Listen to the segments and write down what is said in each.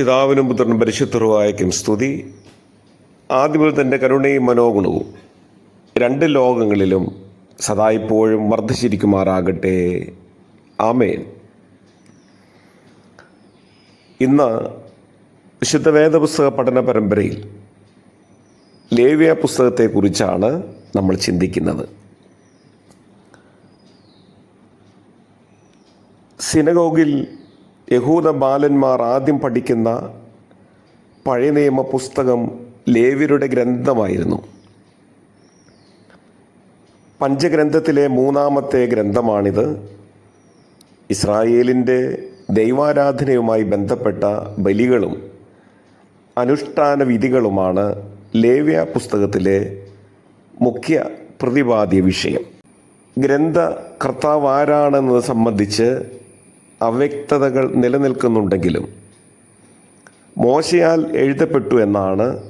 പിതാവിനും പുത്രനും പരിശുദ്ധറുവായക്കും സ്തുതി. ആദ്യമേ തന്റെ കരുണയും മനോഗുണവും രണ്ട് ലോകങ്ങളിലും സദായിപ്പോഴും വർദ്ധിച്ചിരിക്കുമാറാകട്ടെ. ആമേൻ. ഇന്ന് വിശുദ്ധ വേദപുസ്തക പഠന പരമ്പരയിൽ ലേവ്യ പുസ്തകത്തെക്കുറിച്ചാണ് നമ്മൾ ചിന്തിക്കുന്നത്. സിനഗോഗിൽ യഹൂദ ബാലന്മാർ ആദ്യം പഠിക്കുന്ന പഴയ നിയമ പുസ്തകം ലേവിയുടെ ഗ്രന്ഥമായിരുന്നു. പഞ്ചഗ്രന്ഥത്തിലെ മൂന്നാമത്തെ ഗ്രന്ഥമാണിത്. ഇസ്രായേലിന്റെ ദൈവാരാധനയുമായി ബന്ധപ്പെട്ട ബലികളും അനുഷ്ഠാന വിധികളുമാണ് ലേവ്യ പുസ്തകത്തിലെ മുഖ്യ പ്രതിപാദ്യ വിഷയം. ഗ്രന്ഥ കർത്താവ് ആരാണെന്നത് സംബന്ധിച്ച് അവ്യക്തതകൾ നിലനിൽക്കുന്നുണ്ടെങ്കിലും മോശയാൽ എഴുതപ്പെട്ടു എന്നാണ്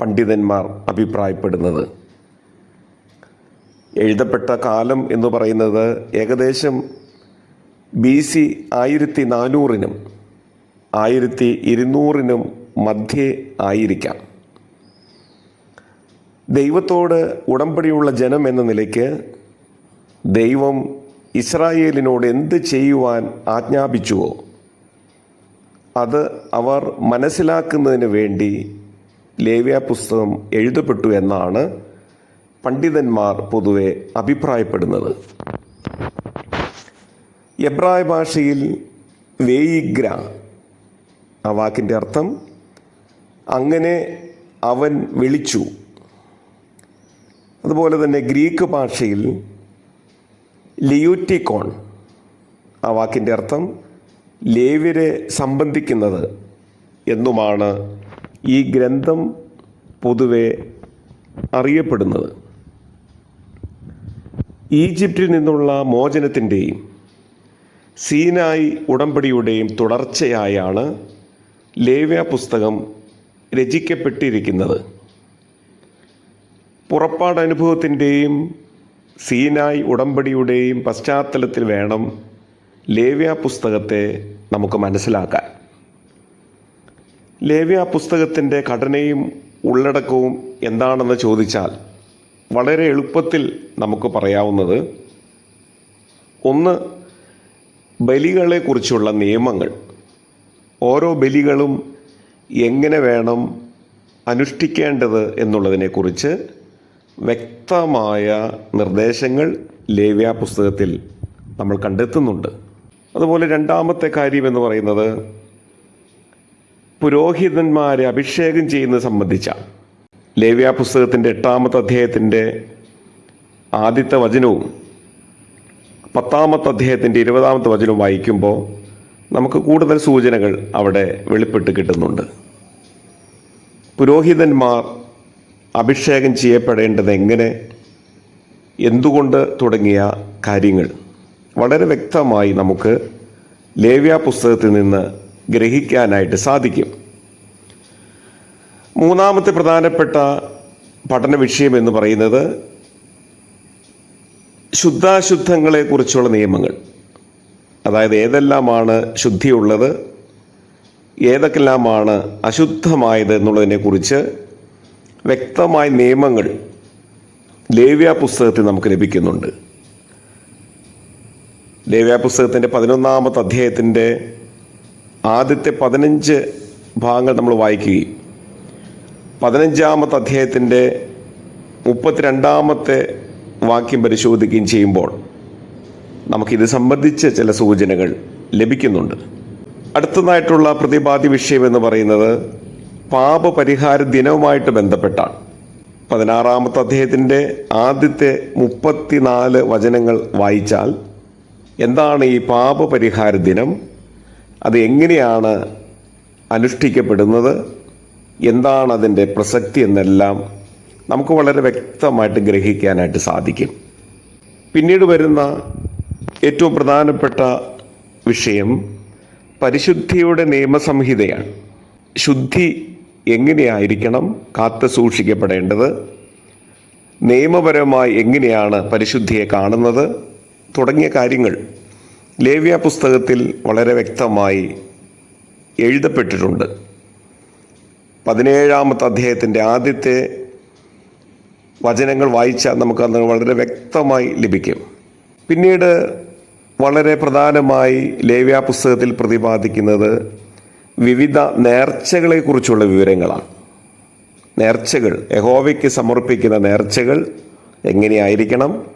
പണ്ഡിതന്മാർ അഭിപ്രായപ്പെടുന്നത്. എഴുതപ്പെട്ട കാലം എന്ന് പറയുന്നത് ഏകദേശം ബി സി ആയിരത്തി നാനൂറിനും ആയിരത്തി ഇരുന്നൂറിനും മധ്യേ ആയിരിക്കാം. ദൈവത്തോട് ഉടമ്പടിയുള്ള ജനം എന്ന നിലയ്ക്ക് ദൈവം ഇസ്രായേലിനോട് എന്ത് ചെയ്യുവാൻ ആജ്ഞാപിച്ചുവോ? അത് അവർ മനസ്സിലാക്കുന്നതിന് വേണ്ടി ലേവ്യ പുസ്തകം എഴുതപ്പെട്ടു എന്നാണ് പണ്ഡിതന്മാർ പൊതുവെ അഭിപ്രായപ്പെടുന്നത്. എബ്രായ ഭാഷയിൽ വേയിഗ്ര ആ വാക്കിന്റെ അർത്ഥം അങ്ങനെ അവൻ വിളിച്ചു. അതുപോലെ തന്നെ ഗ്രീക്ക് ഭാഷയിൽ ലിയൂറ്റിക്കോൺ. ആ വാക്കിന്റെ അർത്ഥം ലേവ്യരെ സംബന്ധിക്കുന്നത് എന്നുമാണ് ഈ ഗ്രന്ഥം പൊതുവെ അറിയപ്പെടുന്നത്. ഈജിപ്തിൽ നിന്നുള്ള മോചനത്തിന്റെയും സീനായി ഉടമ്പടിയുടെയും തുടർച്ചയായാണ് ലേവ്യ പുസ്തകം രചിക്കപ്പെട്ടിരിക്കുന്നത്. പുറപ്പാട് അനുഭവത്തിന്റെയും സീനായി ഉടമ്പടിയുടെയും പശ്ചാത്തലത്തിൽ വേണം ലേവ്യ പുസ്തകത്തെ നമുക്ക് മനസ്സിലാക്കാൻ. ലേവ്യ പുസ്തകത്തിന്റെ ഘടനയും ഉള്ളടക്കവും എന്താണെന്ന് ചോദിച്ചാൽ വളരെ എളുപ്പത്തിൽ നമുക്ക് പറയാവുന്നത് ഒന്ന് ബലികളെക്കുറിച്ചുള്ള നിയമങ്ങൾ. ഓരോ ബലികളും എങ്ങനെ വേണം അനുഷ്ഠിക്കേണ്ടത് എന്നുള്ളതിനെക്കുറിച്ച് വ്യക്തമായ നിർദ്ദേശങ്ങൾ ലേവ്യ പുസ്തകത്തിൽ നമ്മൾ കണ്ടെത്തുന്നുണ്ട്. അതുപോലെ രണ്ടാമത്തെ കാര്യം എന്ന് പറയുന്നത് പുരോഹിതന്മാരെ അഭിഷേകം ചെയ്യുന്നത് സംബന്ധിച്ച ലേവ്യ പുസ്തകത്തിന്റെ എട്ടാമത്തെ അധ്യായത്തിന്റെ ആദ്യത്തെ വചനവും പത്താമത്തെ അധ്യായത്തിന്റെ ഇരുപതാമത്തെ വചനവും വായിക്കുമ്പോൾ നമുക്ക് കൂടുതൽ സൂചനകൾ അവിടെ വെളിപ്പെട്ട് കിട്ടുന്നുണ്ട്. പുരോഹിതന്മാർ അഭിഷേകം ചെയ്യപ്പെടേണ്ടത് എങ്ങനെ? എന്തുകൊണ്ട് തുടങ്ങിയ കാര്യങ്ങൾ? വളരെ വ്യക്തമായി നമുക്ക് ലേവ്യ പുസ്തകത്തിൽ നിന്ന് ഗ്രഹിക്കാനായിട്ട് സാധിക്കും. മൂന്നാമത്തെ പ്രധാനപ്പെട്ട പഠന വിഷയം എന്ന് പറയുന്നത് ശുദ്ധാശുദ്ധങ്ങളെക്കുറിച്ചുള്ള നിയമങ്ങൾ. അതായത് ഏതെല്ലാമാണ് ശുദ്ധിയുള്ളത് ഏതൊക്കെല്ലാമാണ് അശുദ്ധമായത് എന്നുള്ളതിനെക്കുറിച്ച് വ്യക്തമായ നിയമങ്ങൾ ലേവ്യ പുസ്തകത്തിൽ നമുക്ക് ലഭിക്കുന്നുണ്ട്. ലേവ്യ പുസ്തകത്തിന്റെ പതിനൊന്നാമത്തെ അധ്യായത്തിന്റെ ആദ്യത്തെ പതിനഞ്ച് ഭാഗങ്ങൾ നമ്മൾ വായിക്കുകയും പതിനഞ്ചാമത്തെ അധ്യായത്തിന്റെ മുപ്പത്തിരണ്ടാമത്തെ വാക്യം പരിശോധിക്കുകയും ചെയ്യുമ്പോൾ നമുക്കിത് സംബന്ധിച്ച് ചില സൂചനകൾ ലഭിക്കുന്നുണ്ട്. അടുത്തതായിട്ടുള്ള പ്രതിപാദ്യ വിഷയം എന്ന് പറയുന്നത് പാപപരിഹാര ദിനവുമായിട്ട് ബന്ധപ്പെട്ടാണ്. പതിനാറാമത്തെ അദ്ദേഹത്തിന്റെ ആദ്യത്തെ മുപ്പത്തിനാല് വചനങ്ങൾ വായിച്ചാൽ എന്താണ് ഈ പാപപരിഹാര ദിനം? അത് എങ്ങനെയാണ് അനുഷ്ഠിക്കപ്പെടുന്നത്? എന്താണ് അതിന്റെ പ്രസക്തി എന്നെല്ലാം നമുക്ക് വളരെ വ്യക്തമായിട്ട് ഗ്രഹിക്കാനായിട്ട് സാധിക്കും. പിന്നീട് വരുന്ന ഏറ്റവും പ്രധാനപ്പെട്ട വിഷയം പരിശുദ്ധിയുടെ നിയമസംഹിതയാണ്. ശുദ്ധി എങ്ങനെയായിരിക്കണം കാത്തു സൂക്ഷിക്കപ്പെടേണ്ടത്? നിയമപരമായി എങ്ങനെയാണ് പരിശുദ്ധിയെ കാണുന്നത്? തുടങ്ങിയ കാര്യങ്ങൾ ലേവ്യ പുസ്തകത്തിൽ വളരെ വ്യക്തമായി എഴുതപ്പെട്ടിട്ടുണ്ട്. പതിനേഴാമത്തെ അധ്യായത്തിന്റെ ആദ്യത്തെ വചനങ്ങൾ വായിച്ചാൽ നമുക്കത് വളരെ വ്യക്തമായി ലഭിക്കും. പിന്നീട് വളരെ പ്രധാനമായി ലേവ്യ പുസ്തകത്തിൽ പ്രതിപാദിക്കുന്നത് വിവിധ നേർച്ചകളെക്കുറിച്ചുള്ള വിവരങ്ങളാണ്. നേർച്ചകൾ യഹോവയ്ക്ക് സമർപ്പിക്കുന്ന നേർച്ചകൾ എങ്ങനെയായിരിക്കണം?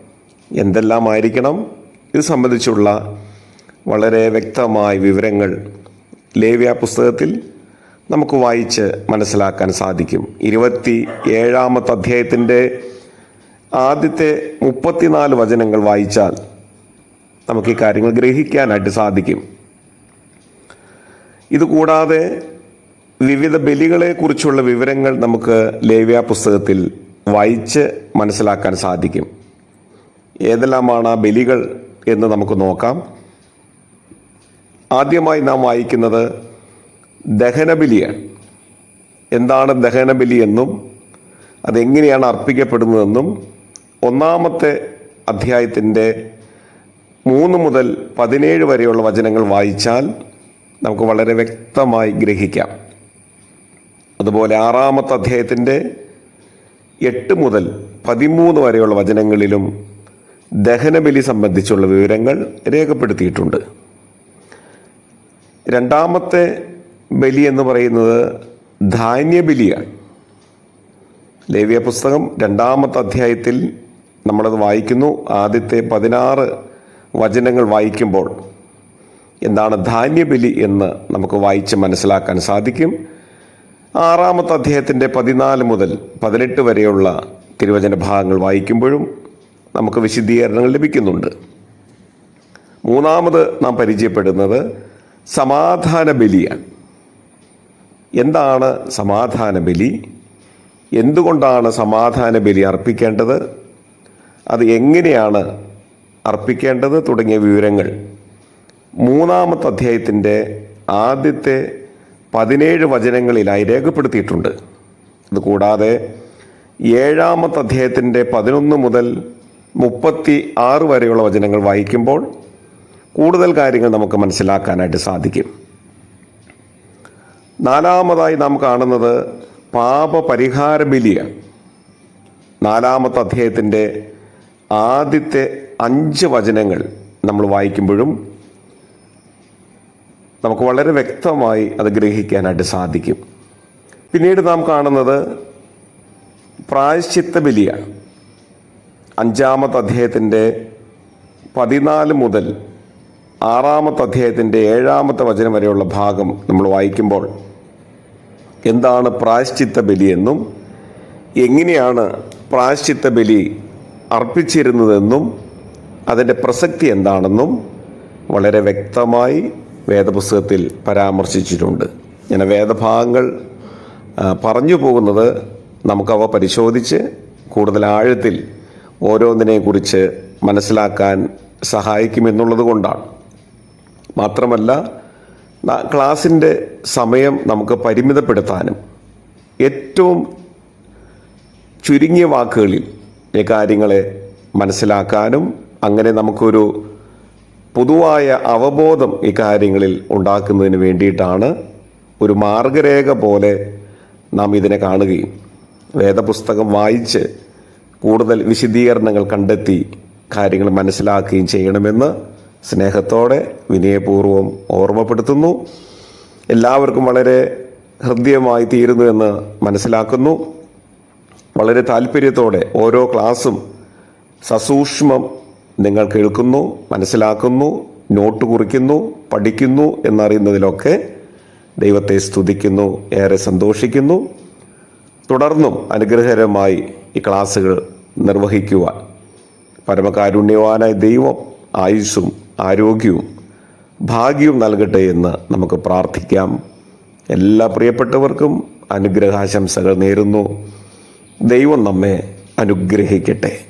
എന്തെല്ലാം ആയിരിക്കണം ഇത് സംബന്ധിച്ചുള്ള വളരെ വ്യക്തമായ വിവരങ്ങൾ ലേവ്യ പുസ്തകത്തിൽ നമുക്ക് വായിച്ച് മനസ്സിലാക്കാൻ സാധിക്കും. ഇരുപത്തി ഏഴാമത്തെ അധ്യായത്തിന്റെ ആദ്യത്തെ മുപ്പത്തിനാല് വചനങ്ങൾ വായിച്ചാൽ നമുക്ക് ഈ കാര്യങ്ങൾ ഗ്രഹിക്കാനായിട്ട് സാധിക്കും. ഇതുകൂടാതെ വിവിധ ബലികളെക്കുറിച്ചുള്ള വിവരങ്ങൾ നമുക്ക് ലേവ്യ പുസ്തകത്തിൽ വായിച്ച് മനസ്സിലാക്കാൻ സാധിക്കും. ഏതെല്ലാമാണ് ആ ബലികൾ എന്ന് നമുക്ക് നോക്കാം. ആദ്യമായി നാം വായിക്കുന്നത് ദഹനബലിയാണ്. എന്താണ് ദഹനബലി എന്നും അതെങ്ങനെയാണ് അർപ്പിക്കപ്പെടുന്നതെന്നും ഒന്നാമത്തെ അധ്യായത്തിന്റെ മൂന്ന് മുതൽ പതിനേഴ് വരെയുള്ള വചനങ്ങൾ വായിച്ചാൽ നമുക്ക് വളരെ വ്യക്തമായി ഗ്രഹിക്കാം. അതുപോലെ ആറാമത്തെ അധ്യായത്തിന്റെ എട്ട് മുതൽ പതിമൂന്ന് വരെയുള്ള വചനങ്ങളിലും ദഹനബലി സംബന്ധിച്ചുള്ള വിവരങ്ങൾ രേഖപ്പെടുത്തിയിട്ടുണ്ട്. രണ്ടാമത്തെ ബലി എന്ന് പറയുന്നത് ധാന്യബലിയാണ്. ലേവ്യ പുസ്തകം രണ്ടാമത്തെ അധ്യായത്തിൽ നമ്മളത് വായിക്കുന്നു. ആദ്യത്തെ പതിനാറ് വചനങ്ങൾ വായിക്കുമ്പോൾ എന്താണ് ധാന്യബലി എന്ന് നമുക്ക് വായിച്ച് മനസ്സിലാക്കാൻ സാധിക്കും. ആറാമത്തെ അദ്ദേഹത്തിന്റെ പതിനാല് മുതൽ പതിനെട്ട് വരെയുള്ള തിരുവചന ഭാഗങ്ങൾ വായിക്കുമ്പോഴും നമുക്ക് വിശദീകരണങ്ങൾ ലഭിക്കുന്നുണ്ട്. മൂന്നാമത് നാം പരിചയപ്പെടുന്നത് സമാധാന ബലിയാണ് എന്താണ് സമാധാന ബലി എന്തുകൊണ്ടാണ് സമാധാന ബലി അർപ്പിക്കേണ്ടത്? അത് എങ്ങനെയാണ് അർപ്പിക്കേണ്ടത്? തുടങ്ങിയ വിവരങ്ങൾ മൂന്നാമത്തെ അധ്യായത്തിന്റെ ആദ്യത്തെ പതിനേഴ് വചനങ്ങളിലായി രേഖപ്പെടുത്തിയിട്ടുണ്ട്. അതുകൂടാതെ ഏഴാമത്തെ അധ്യായത്തിന്റെ പതിനൊന്ന് മുതൽ മുപ്പത്തി ആറ് വരെയുള്ള വചനങ്ങൾ വായിക്കുമ്പോൾ കൂടുതൽ കാര്യങ്ങൾ നമുക്ക് മനസ്സിലാക്കാനായിട്ട് സാധിക്കും. നാലാമതായി നാം കാണുന്നത് പാപപരിഹാര ബലിയാണ്. നാലാമത്തെ അധ്യായത്തിന്റെ ആദ്യത്തെ അഞ്ച് വചനങ്ങൾ നമ്മൾ വായിക്കുമ്പോഴും നമുക്ക് വളരെ വ്യക്തമായി അത് ഗ്രഹിക്കാനായിട്ട് സാധിക്കും. പിന്നീട് നാം കാണുന്നത് പ്രായശ്ചിത്ത ബലിയാണ് അഞ്ചാമത്തെ അധ്യായത്തിന്റെ പതിനാല് മുതൽ ആറാമത്തെ അധ്യായത്തിന്റെ ഏഴാമത്തെ വചനം വരെയുള്ള ഭാഗം നമ്മൾ വായിക്കുമ്പോൾ എന്താണ് പ്രായശ്ചിത്ത ബലിയെന്നും എങ്ങനെയാണ് പ്രായശ്ചിത്ത ബലി അർപ്പിച്ചിരുന്നതെന്നും അതിന്റെ പ്രസക്തി എന്താണെന്നും വളരെ വ്യക്തമായി വേദപുസ്തകത്തിൽ പരാമർശിച്ചിട്ടുണ്ട്. ഇങ്ങനെ വേദഭാഗങ്ങൾ പറഞ്ഞു പോകുന്നത് നമുക്കവ പരിശോധിച്ച് കൂടുതൽ ആഴത്തിൽ ഓരോന്നിനെക്കുറിച്ച് മനസ്സിലാക്കാൻ സഹായിക്കുമെന്നുള്ളത് കൊണ്ടാണ്. മാത്രമല്ല ക്ലാസിന്റെ സമയം നമുക്ക് പരിമിതപ്പെടുത്താനും ഏറ്റവും ചുരുങ്ങിയ വാക്കുകളിൽ കാര്യങ്ങളെ മനസ്സിലാക്കാനും അങ്ങനെ നമുക്കൊരു പൊതുവായ അവബോധം ഇക്കാര്യങ്ങളിൽ കാര്യങ്ങളിൽ ഉണ്ടാക്കുന്നതിന് വേണ്ടിയിട്ടാണ് ഒരു മാർഗരേഖ പോലെ നാം ഇതിനെ കാണുകയും വേദപുസ്തകം വായിച്ച് കൂടുതൽ വിശദീകരണങ്ങൾ കണ്ടെത്തി കാര്യങ്ങൾ മനസ്സിലാക്കുകയും ചെയ്യണമെന്ന് സ്നേഹത്തോടെ വിനയപൂർവം ഓർമ്മപ്പെടുത്തുന്നു. എല്ലാവർക്കും വളരെ ഹൃദ്യമായി തീരുന്നു എന്ന് മനസ്സിലാക്കുന്നു. വളരെ താല്പര്യത്തോടെ ഓരോ ക്ലാസ്സും സസൂക്ഷ്മം നിങ്ങൾ കേൾക്കുന്നു മനസ്സിലാക്കുന്നു നോട്ട് കുറിക്കുന്നു പഠിക്കുന്നു എന്നറിയുന്നതിലൊക്കെ ദൈവത്തെ സ്തുതിക്കുന്നു ഏറെ സന്തോഷിക്കുന്നു. തുടർന്നും അനുഗ്രഹകരമായി ഈ ക്ലാസ്സുകൾ നിർവഹിക്കുവാൻ പരമകാരുണ്യവാനായ ദൈവം ആയുസ്സും ആരോഗ്യവും ഭാഗ്യവും നൽകട്ടെ എന്ന് നമുക്ക് പ്രാർത്ഥിക്കാം. എല്ലാ പ്രിയപ്പെട്ടവർക്കും അനുഗ്രഹാശംസകൾ നേരുന്നു. ദൈവം നമ്മെ അനുഗ്രഹിക്കട്ടെ.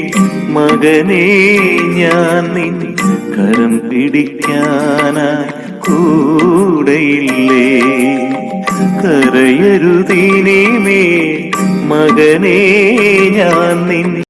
മകനെ ഞാൻ നിൻ കരം പിടിക്കാനായി കൂടെയില്ലേ? കരയരുതീനീമേ മകനെ ഞാൻ നിൻ